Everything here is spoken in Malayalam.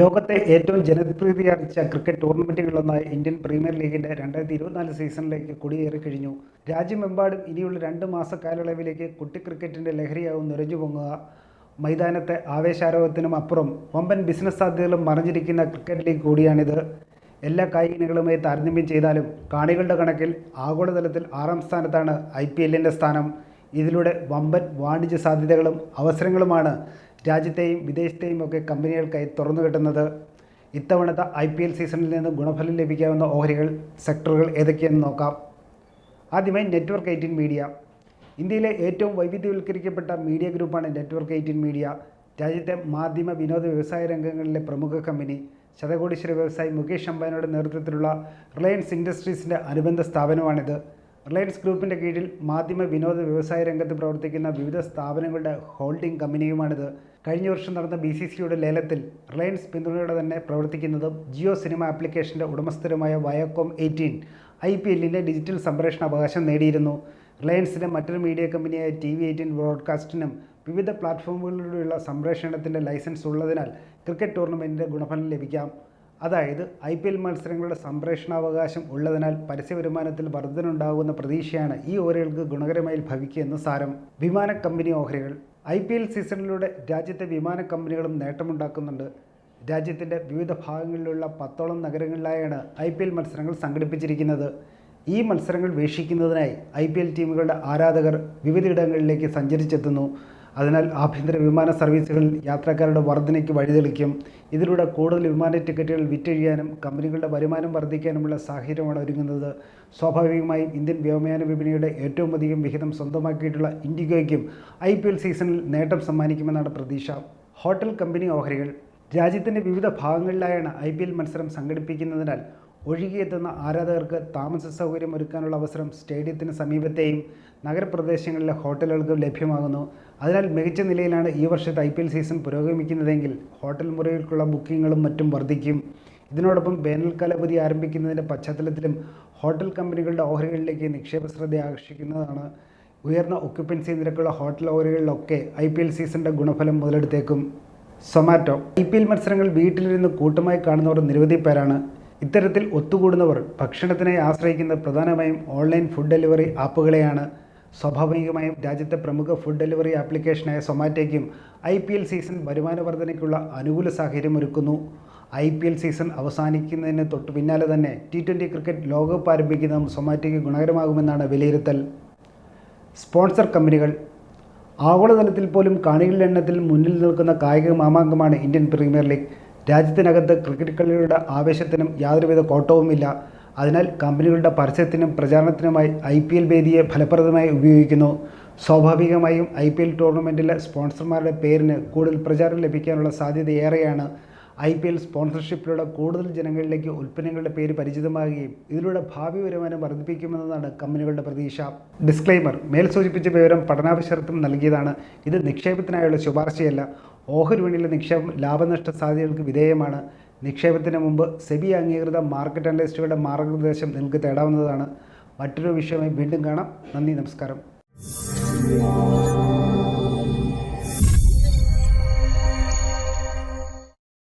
ലോകത്തെ ഏറ്റവും ജനപ്രീതി ആർജിച്ച ക്രിക്കറ്റ് ടൂർണമെന്റുകളിലൊന്നായ ഇന്ത്യൻ പ്രീമിയർ ലീഗിന്റെ രണ്ടായിരത്തി ഇരുപത്തിനാല് സീസണിലേക്ക് കുടിയേറി കഴിഞ്ഞു. രാജ്യമെമ്പാടും ഇനിയുള്ള രണ്ട് മാസ കാലയളവിലേക്ക് കുട്ടി ക്രിക്കറ്റിന്റെ ലഹരിയാവും നിറഞ്ഞു പൊങ്ങുക. മൈതാനത്തെ ആവേശാരോഹത്തിനും അപ്പുറം വമ്പൻ ബിസിനസ് സാധ്യതകളും മറിഞ്ഞിരിക്കുന്ന ക്രിക്കറ്റ് ലീഗ് കൂടിയാണിത്. എല്ലാ കായിക ഇനങ്ങളുമായി താരതമ്യം ചെയ്താലും കാണികളുടെ കണക്കിൽ ആഗോളതലത്തിൽ ആറാം സ്ഥാനത്താണ് ഐ പി എല്ലിന്റെ സ്ഥാനം. ഇതിലൂടെ വമ്പൻ വാണിജ്യ സാധ്യതകളും അവസരങ്ങളുമാണ് രാജ്യത്തെയും വിദേശത്തെയും ഒക്കെ കമ്പനികൾക്കായി തുറന്നു കിട്ടുന്നത് ഇത്തവണത്തെ ഐ പി എൽ സീസണിൽ നിന്ന് ഗുണഫലം ലഭിക്കാവുന്ന ഓഹരികൾ സെക്ടറുകൾ ഏതൊക്കെയെന്ന് നോക്കാം. ആദ്യമായി നെറ്റ്വർക്ക് എയ്റ്റീൻ മീഡിയ. ഇന്ത്യയിലെ ഏറ്റവും വൈവിധ്യവൽക്കരിക്കപ്പെട്ട മീഡിയ ഗ്രൂപ്പാണ് നെറ്റ്വർക്ക് എയ്റ്റീൻ മീഡിയ. രാജ്യത്തെ മാധ്യമ വിനോദ വ്യവസായ രംഗങ്ങളിലെ പ്രമുഖ കമ്പനി. ശതകോടീശ്വര വ്യവസായി മുകേഷ് അംബാനിയുടെ നേതൃത്വത്തിലുള്ള റിലയൻസ് ഇൻഡസ്ട്രീസിന്റെ അനുബന്ധ സ്ഥാപനമാണിത്. റിലയൻസ് ഗ്രൂപ്പിന്റെ കീഴിൽ മാധ്യമ വിനോദ വ്യവസായ രംഗത്ത് പ്രവർത്തിക്കുന്ന വിവിധ സ്ഥാപനങ്ങളുടെ ഹോൾഡിംഗ് കമ്പനിയുമാണിത്. കഴിഞ്ഞ വർഷം നടന്ന ബി സി സിയുടെ ലേലത്തിൽ റിലയൻസ് പിന്തുണയോടെ തന്നെ പ്രവർത്തിക്കുന്നതും ജിയോ സിനിമ ആപ്ലിക്കേഷന്റെ ഉടമസ്ഥരുമായ വയോകോം എയ്റ്റീൻ ഐ പി എല്ലിന്റെ ഡിജിറ്റൽ സംപ്രേഷണ അവകാശം നേടിയിരുന്നു. റിലയൻസിന്റെ മറ്റൊരു മീഡിയ കമ്പനിയായ ടി വി എയ്റ്റീൻ ബ്രോഡ്കാസ്റ്റിനും വിവിധ പ്ലാറ്റ്ഫോമുകളിലൂടെയുള്ള സംപ്രേഷണത്തിന്റെ ലൈസൻസ് ഉള്ളതിനാൽ ക്രിക്കറ്റ് ടൂർണമെന്റിന്റെ ഗുണഫലം ലഭിക്കാം. അതായത് ഐ പി എൽ മത്സരങ്ങളുടെ സംപ്രേഷണാവകാശം ഉള്ളതിനാൽ പരസ്യ വരുമാനത്തിൽ വർധനുണ്ടാകുന്ന പ്രതീക്ഷയാണ് ഈ ഓഹരികൾക്ക് ഗുണകരമായി ഭവിക്കുക എന്ന് സാരം. വിമാന കമ്പനി ഓഹരികൾ ഐ പി എൽ സീസണിലൂടെ രാജ്യത്തെ വിമാന കമ്പനികളും നേട്ടമുണ്ടാക്കുന്നുണ്ട്. രാജ്യത്തിന്റെ വിവിധ ഭാഗങ്ങളിലുള്ള പത്തോളം നഗരങ്ങളിലായാണ് ഐ പി എൽ മത്സരങ്ങൾ സംഘടിപ്പിച്ചിരിക്കുന്നത്. ഈ മത്സരങ്ങൾ വീക്ഷിക്കുന്നതിനായി ഐ പി എൽ ടീമുകളുടെ ആരാധകർ വിവിധയിടങ്ങളിലേക്ക് സഞ്ചരിച്ചെത്തുന്നു. അതിനാൽ ആഭ്യന്തര വിമാന സർവീസുകളിൽ യാത്രക്കാരുടെ വർധനയ്ക്ക് വഴിതെളിക്കും. ഇതിലൂടെ കൂടുതൽ വിമാന ടിക്കറ്റുകൾ വിറ്റഴിയാനും കമ്പനികളുടെ വരുമാനം വർദ്ധിക്കാനുമുള്ള സാഹചര്യമാണ് ഒരുങ്ങുന്നത്. സ്വാഭാവികമായും ഇന്ത്യൻ വ്യോമയാന വിപണിയുടെ ഏറ്റവും അധികം വിഹിതം സ്വന്തമാക്കിയിട്ടുള്ള ഇൻഡിഗോയ്ക്കും ഐ പി എൽ സീസണിൽ നേട്ടം സമ്മാനിക്കുമെന്നാണ് പ്രതീക്ഷ. ഹോട്ടൽ കമ്പനി ഓഹരികൾ. രാജ്യത്തിന്റെ വിവിധ ഭാഗങ്ങളിലായാണ് ഐ പി എൽ മത്സരം സംഘടിപ്പിക്കുന്നതിനാൽ ഒഴുകിയെത്തുന്ന ആരാധകർക്ക് താമസ സൗകര്യം ഒരുക്കാനുള്ള അവസരം സ്റ്റേഡിയത്തിന് സമീപത്തെയും നഗരപ്രദേശങ്ങളിലെ ഹോട്ടലുകൾക്കും ലഭ്യമാകുന്നു. അതിനാൽ മികച്ച നിലയിലാണ് ഈ വർഷത്തെ ഐ സീസൺ പുരോഗമിക്കുന്നതെങ്കിൽ ഹോട്ടൽ മുറികൾക്കുള്ള ബുക്കിങ്ങുകളും മറ്റും വർദ്ധിക്കും. ഇതിനോടൊപ്പം വേനൽക്കാല അവധി ആരംഭിക്കുന്നതിന്റെ പശ്ചാത്തലത്തിലും ഹോട്ടൽ കമ്പനികളുടെ ഓഹരികളിലേക്ക് നിക്ഷേപ ശ്രദ്ധ ആകർഷിക്കുന്നതാണ്. ഉയർന്ന ഒക്യുപ്പൻസി നിരക്കുള്ള ഹോട്ടൽ ഓഹരികളിലൊക്കെ ഐ പി എൽ സീസണിന്റെ ഗുണഫലം മുതലെടുത്തേക്കും. സൊമാറ്റോ. ഐ പി എൽ മത്സരങ്ങൾ വീട്ടിലിരുന്ന് കൂട്ടമായി കാണുന്നവർ നിരവധി പേരാണ്. ഇത്തരത്തിൽ ഒത്തുകൂടുന്നവർ ഭക്ഷണത്തിനായി ആശ്രയിക്കുന്ന പ്രധാനമായും ഓൺലൈൻ ഫുഡ് ഡെലിവറി ആപ്പുകളെയാണ്. സ്വാഭാവികമായും രാജ്യത്തെ പ്രമുഖ ഫുഡ് ഡെലിവറി ആപ്ലിക്കേഷനായ സൊമാറ്റോയ്ക്കും ഐ പി എൽ സീസൺ വരുമാന വർധനയ്ക്കുള്ള അനുകൂല സാഹചര്യം ഒരുക്കുന്നു. ഐ പി എൽ സീസൺ അവസാനിക്കുന്നതിന് തൊട്ട് പിന്നാലെ തന്നെ ടി ട്വന്റി ക്രിക്കറ്റ് ലോകകപ്പ് ആരംഭിക്കുന്നതും സൊമാറ്റോയ്ക്ക് ഗുണകരമാകുമെന്നാണ് വിലയിരുത്തൽ. സ്പോൺസർ കമ്പനികൾ. ആഗോളതലത്തിൽ പോലും കാണികളുടെ എണ്ണത്തിൽ മുന്നിൽ നിൽക്കുന്ന കായിക മാമാങ്കമാണ് ഇന്ത്യൻ പ്രീമിയർ ലീഗ്. രാജ്യത്തിനകത്ത് ക്രിക്കറ്റ് കളികളുടെ ആവേശത്തിനും യാതൊരുവിധ കോട്ടവുമില്ല. അതിനാൽ കമ്പനികളുടെ പരസ്യത്തിനും പ്രചാരണത്തിനുമായി ഐ പി എൽ വേദിയെ ഫലപ്രദമായി ഉപയോഗിക്കുന്നു. സ്വാഭാവികമായും ഐ പി എൽ ടൂർണമെന്റിലെ സ്പോൺസർമാരുടെ പേരിന് കൂടുതൽ പ്രചാരം ലഭിക്കാനുള്ള സാധ്യത ഏറെയാണ്. ഐ പി എൽ സ്പോൺസർഷിപ്പിലൂടെ കൂടുതൽ ജനങ്ങളിലേക്ക് ഉൽപ്പന്നങ്ങളുടെ പേര് പരിചിതമാകുകയും ഇതിലൂടെ ഭാവി വരുമാനം വർദ്ധിപ്പിക്കുമെന്നതാണ് കമ്പനികളുടെ പ്രതീക്ഷ. ഡിസ്ക്ലൈമർ മേൽ സൂചിപ്പിച്ച വിവരം പഠനാവശ്യർത്ഥം നൽകിയതാണ്. ഇത് നിക്ഷേപത്തിനായുള്ള ശുപാർശയല്ല ഓഹരി വിപണിയിലെ നിക്ഷേപം ലാഭനഷ്ട സാധ്യതകൾക്ക് വിധേയമാണ്. നിക്ഷേപത്തിന് മുമ്പ് സെബി അംഗീകൃത മാർക്കറ്റ് അനലിസ്റ്റുകളുടെ മാർഗനിർദ്ദേശം നിങ്ങൾക്ക് തേടാവുന്നതാണ്. മറ്റൊരു വിഷയമായി വീണ്ടും കാണാം. നന്ദി നമസ്കാരം.